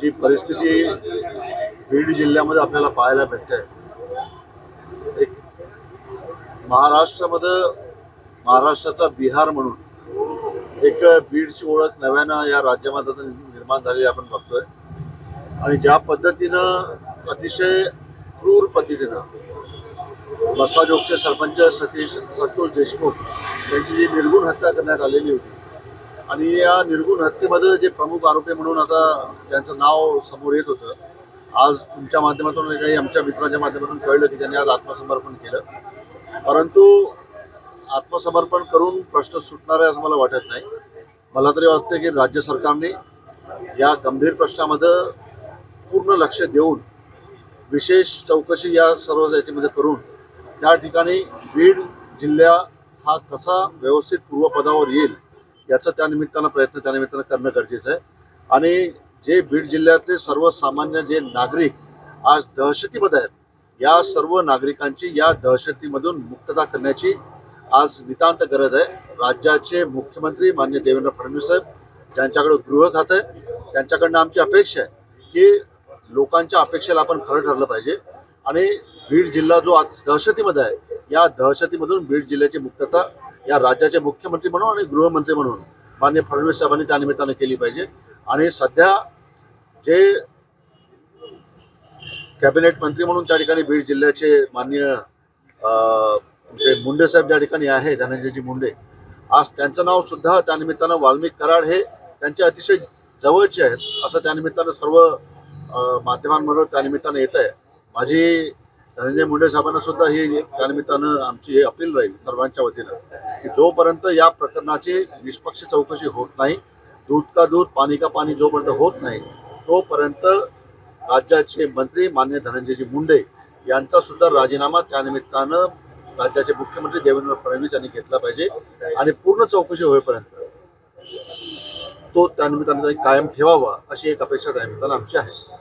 जी परिस्थिती बीड जिल्ह्यामध्ये आपल्याला पाहायला भेटते. एक महाराष्ट्रामध्ये महाराष्ट्राचा बिहार म्हणून एक बीडची ओळख नव्यानं या राज्यामध्ये निर्माण झालेली आपण बघतोय. आणि ज्या पद्धतीनं अतिशय क्रूर पद्धतीनं मसाजोगचे सरपंच सतीश संतोष देशमुख यांची जी निर्गुण हत्या करण्यात आलेली होती आणि या निर्गुण हत्येमध्ये जे प्रमुख आरोपी म्हणून आता त्यांचं नाव समोर येत होतं. आज तुमच्या माध्यमातून काही आमच्या मित्राच्या माध्यमातून कळलं की त्यांनी आज आत्मसमर्पण केलं. परंतु आत्मसमर्पण करून प्रश्न सुटणार आहे असं मला वाटत नाही. मला तरी वाटतं की राज्य सरकारने या गंभीर प्रश्नामध्ये पूर्ण लक्ष देऊन विशेष चौकशी या सर्व याच्यामध्ये करून त्या ठिकाणी बीड जिल्हा हा कसा व्यवस्थित पूर्वपदावर येईल याचा त्यानिमित्तानं प्रयत्न त्यानिमित्तानं करणं गरजेचं आहे. आणि जे बीड जिल्ह्यातले सर्वसामान्य जे नागरिक आज दहशतीमध्ये आहेत या सर्व नागरिकांची या दहशतीमधून मुक्तता करण्याची आज नितांत गरज आहे. राज्याचे मुख्यमंत्री मान्य देवेंद्र फडणवीस साहेब ज्यांच्याकडे गृह खातं आहे त्यांच्याकडनं आमची अपेक्षा आहे की लोकांच्या अपेक्षेला आपण खरं ठरलं पाहिजे. आणि बीड जिल्हा जो आज दहशतीमध्ये आहे या दहशतीमधून बीड जिल्ह्याची मुक्तता या राज्याचे मुख्यमंत्री म्हणून आणि गृहमंत्री म्हणून मान्य फडणवीस साहेबांनी त्या निमित्तानं केली पाहिजे. आणि सध्या जे कॅबिनेट मंत्री म्हणून त्या ठिकाणी बीड जिल्ह्याचे मान्य जे मुंडे साहेब ज्या ठिकाणी आहे धनंजयजी मुंडे आज त्यांचं नाव सुद्धा त्यानिमित्तानं वाल्मिक कराड हे त्यांचे अतिशय जवळचे आहेत असं त्यानिमित्तानं सर्व माध्यमांबरोबर त्यानिमित्तानं येत आहे माझी धनंजय मुंडे साहेबांना सुद्धा ही त्यानिमित्तानं आमची हे अपील राहील सर्वांच्या वतीनं की जोपर्यंत या प्रकरणाची निष्पक्ष चौकशी होत नाही दूध का दूध पाणी का पाणी जोपर्यंत होत नाही तोपर्यंत राज्याचे मंत्री मान्य धनंजयजी मुंडे यांचा सुद्धा राजीनामा त्यानिमित्तानं राज्याचे मुख्यमंत्री देवेंद्र फडणवीस यांनी घेतला पाहिजे आणि पूर्ण चौकशी होईपर्यंत तो त्यानिमित्तानं कायम ठेवावा अशी एक अपेक्षा त्यानिमित्तानं आमची आहे.